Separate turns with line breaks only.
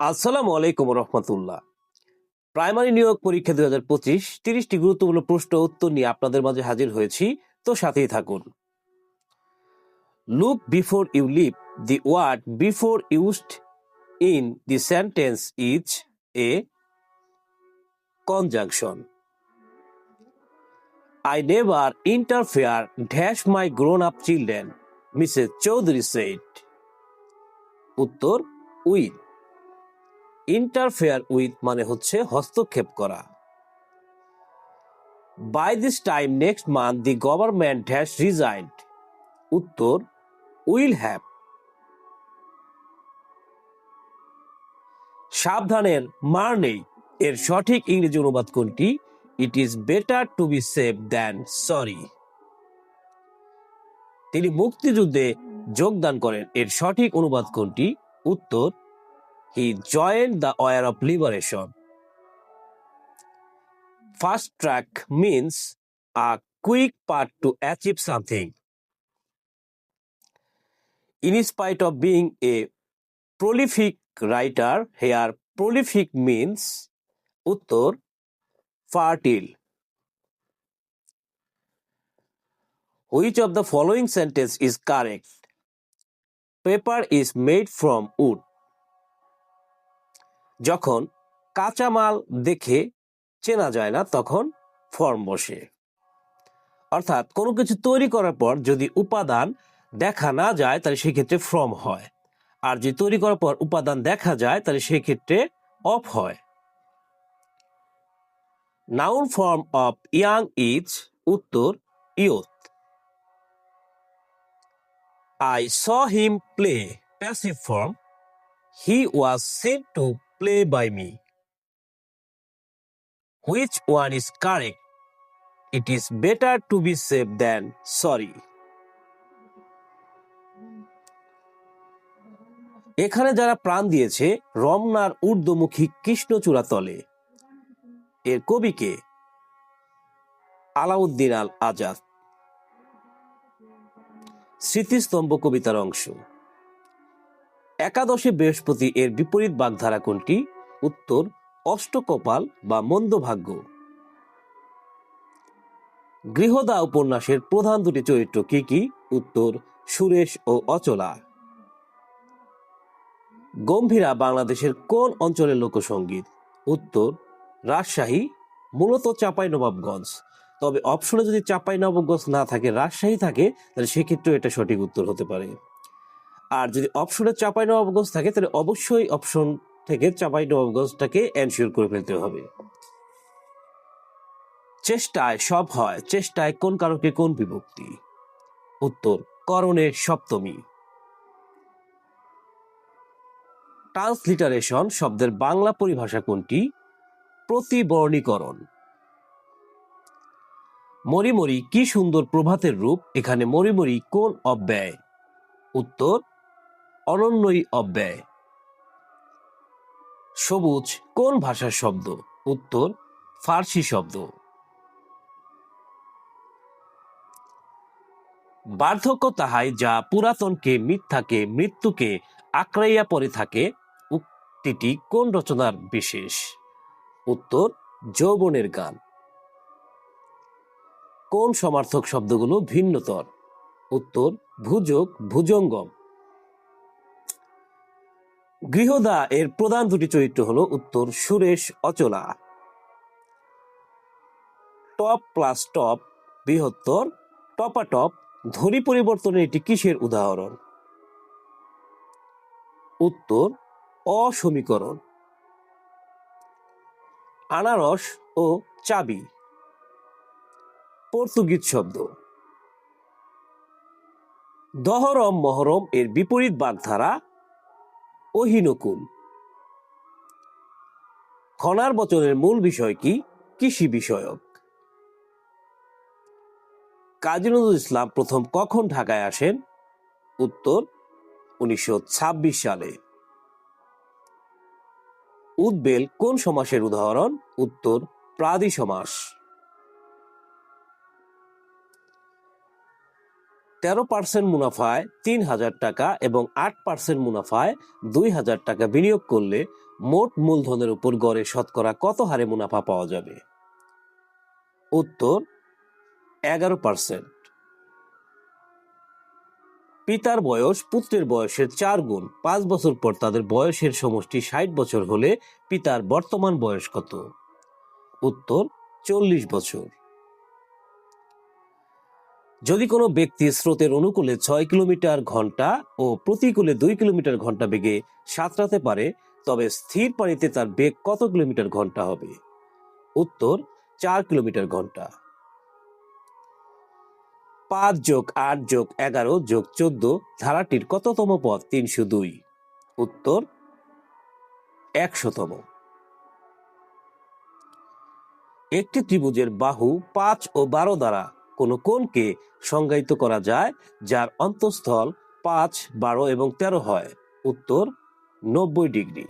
আসসালামু আলাইকুম রহমতুল্লাহ। প্রাইমারি নিয়োগ পরীক্ষা দুই হাজার পঁচিশ তিরিশটি গুরুত্বপূর্ণ প্রশ্ন উত্তর নিয়ে আপনাদের মাঝে হাজির হয়েছি তো সাথেই থাকুন। Look before you leave the word before used in the sentence is a conjunction I never interfere dash my grown up children, Mrs Chowdhury set উত্তর উইথ। ইন্টারফেয়ার উইথ মানে হচ্ছে হস্তক্ষেপ করা। By this time next month the government has resigned উত্তর, will have. সাবধানের মার নেই। এর সঠিক ইংরেজি অনুবাদ কোনটি? It is better to be safe than sorry তিনি মুক্তিযুদ্ধে যোগদান করেন। এর সঠিক অনুবাদ কোনটি? উত্তর he joined the war of liberation fast track means a quick path to achieve something in spite of being a prolific writer here prolific means উত্তর fertile Which of the following sentence is correct? Paper is made from wood. যখন কাঁচামাল দেখে চেনা যায় না, তখন form বসে। অর্থাৎ কোনো কিছু তৈরি করার পর যদি উপাদান দেখা না যায়, তাহলে সেক্ষেত্রে ফর্ম হয়। আর যদি তৈরি করার পর উপাদান দেখা যায়, তাহলে সেক্ষেত্রে অফ হয়। Noun form of young is উত্তর youth I saw him play passive form. He was sent to play by me. Which one is correct? It is better to be safe than sorry. এখানে যারা প্রাণ দিয়েছে রমনার ঊর্ধ্বমুখী কৃষ্ণচূড়া তলে এর কবিকে আলাউদ্দিন আল আজাদ স্মৃতিস্তম্ভ কবিতার অংশ একাদশে বৃহস্পতি এর বিপরীত বাগধারা কোনটি? উত্তর, অষ্টকপাল বা মন্দভাগ্য। গৃহদা উপন্যাসের প্রধান দুটি চরিত্র কি কি? উত্তর, সুরেশ ও অচলা। গম্ভীরা বাংলাদেশের কোন অঞ্চলের লোকসঙ্গীত উত্তর, রাজশাহী, মূলত চাপাই নবাবগঞ্জ তবে অপশনে যদি চাপাই নবাবগঞ্জ না থাকে, রাজশাহী থাকে, তাহলে সেক্ষেত্রেও এটা সঠিক উত্তর হতে পারে। আর যদি অপশনে চাপাই নবাবগঞ্জ থাকে, তাহলে অবশ্যই অপশন থেকে চাপাই নবাবগঞ্জটাকে এনশিওর করে ফেলতে হবে। চেষ্টায় সব হয়, চেষ্টায় কোন কারকে কোন বিভক্তি? উত্তর, করণের সপ্তমী। ট্রান্সলিটারেশন শব্দের বাংলা পরিভাষা কোনটি? প্রতিবর্ণীকরণ। মরিমরি কি সুন্দর প্রভাতের রূপ? এখানে মরিমরি কোন অব্যয়? উত্তর অনন্যই অব্যয়। সবুজ কোন ভাষার শব্দ? উত্তর, ফার্সি শব্দ। বার্ধক্য তাহাই যা পুরাতনকে, মিথ্যাকে, মৃত্যুকে আঁকড়াইয়া পড়ে থাকে, উক্তিটি কোন রচনার বিশেষ? উত্তর, যৌবনের গান। কোন সমার্থক শব্দগুলো ভিন্নতর? উত্তর, ভুজক, ভুজঙ্গম। গৃহদা এর প্রধান দুটি চরিত্র হলো উত্তর Suresh Achala. Top plus top, বৃহত্তর, টপাটপ, ধ্বনি পরিবর্তনের এটি কিসের উদাহরণ? উত্তর, অসমীকরণ। আনারস ও চাবি। পর্তুগিজ শব্দ। দহরম মহরম এর বিপরীত বাগধারা অহিনকুল। খনার বচনের মূল বিষয় কি? কৃষি বিষয়ক। কাজী নজরুল ইসলাম প্রথম কখন ঢাকায় আসেন? উত্তর উনিশশো ছাব্বিশ সালে। উদ্বেল কোন সমাসের উদাহরণ? উত্তর প্রাদি সমাস তেরো পার্সেন্ট মুনাফায় তিন হাজার টাকা এবং আট পার্সেন্ট মুনাফায় দুই হাজার টাকা বিনিয়োগ করলে মোট মূলধনের উপর গড়ে শতকরা কত হারে মুনাফা পাওয়া যাবে? উত্তর, এগারো পার্সেন্ট পিতার বয়স পুত্রের বয়সের চার গুণ। পাঁচ বছর পর তাদের বয়সের সমষ্টি ষাট বছর হলে পিতার বর্তমান বয়স কত? উত্তর, চল্লিশ বছর। যদি কোনো ব্যক্তি স্রোতের অনুকূলে ছয় কিলোমিটার ঘণ্টা ও প্রতিকূলে দুই কিলোমিটার ঘণ্টা বেগে সাঁতরাতে পারে, তবে স্থির পানিতে তার বেগ কত কিলোমিটার ঘণ্টা হবে? উত্তর, চার কিলোমিটার ঘণ্টা। পাঁচ যোগ আট যোগ এগারো যোগ চোদ্দ ধারাটির কততম পদ তিনশো দুই। উত্তর, একশোতম। একটি ত্রিভুজের বাহু পাঁচ ও বারো দ্বারা কোন কোণকে সংজ্ঞায়িত করা যায় যার অন্তঃস্থল পাঁচ, বারো এবং তেরো হয়। উত্তর, নব্বই ডিগ্রি।